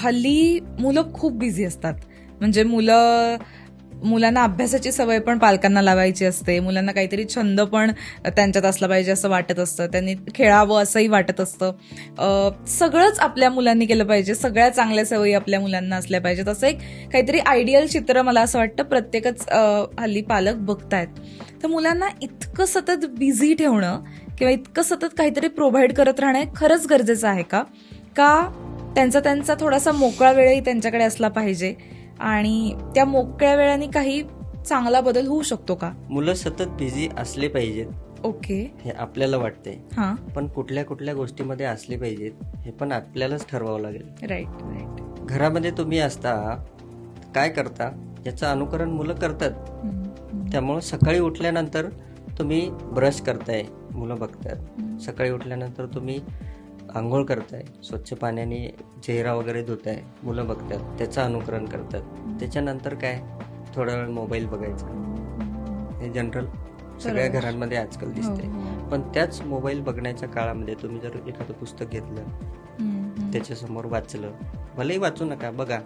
हल्ली मुलं खूप बिझी असतात. म्हणजे मुलं मुलांना अभ्यासाची सवय पण पालकांना लावायची असते. मुलांना काहीतरी छंद पण त्यांच्यात असला पाहिजे असं वाटत असतं. त्यांनी खेळावं असंही वाटत असतं. सगळंच आपल्या मुलांनी केलं पाहिजे. सगळ्या चांगल्या सवयी आपल्या मुलांना असल्या पाहिजेत. असं एक काहीतरी आयडियल चित्र मला असं वाटतं प्रत्येकच हल्ली पालक बघतायत. तर मुलांना इतकं सतत बिझी ठेवणं किंवा इतकं सतत काहीतरी प्रोव्हाइड करत राहणं हे खरंच गरजेचं आहे का? का त्यांचा त्यांचा थोडासा मोकळा वेळही त्यांच्याकडे असला पाहिजे. आणि त्या मोकळ्या वेळाने काही चांगला बदल होऊ शकतो का? मुलं सतत बिझी असले पाहिजेत. ओके. हे आपल्याला वाटते हां. पण कुठल्या कुठल्या गोष्टीमध्ये असले पाहिजेत हे पण आपल्यालाच ठरवावं लागेल. राईट राईट घरामध्ये तुम्ही असता काय करता याचं अनुकरण मुलं करतात. त्यामुळं सकाळी उठल्यानंतर तुम्ही ब्रश करताय मुलं बघतात. सकाळी उठल्यानंतर तुम्ही आंघोळ करताय स्वच्छ पाण्याने चेहरा वगैरे धुताय मुलं बघतात त्याचं अनुकरण करतात. त्याच्यानंतर काय? थोडा वेळ मोबाईल बघायचा. हे जनरल सगळ्या. घरांमध्ये आजकाल दिसते पण त्याच मोबाईल बघण्याच्या काळामध्ये तुम्ही जर एखादं पुस्तक घेतलं त्याच्यासमोर वाचलं भलेही वाचू नका बघा.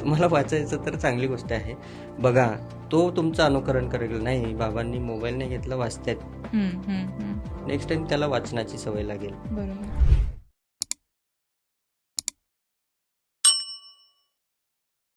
तुम्हाला वाचायचं तर चांगली गोष्ट आहे. बघा तो तुमचं अनुकरण करेल. नाही बाबांनी मोबाईल नाही घेतला वाचतात नेक्स्ट टाइम त्याला वाचनाची सवय लागेल. बरोबर.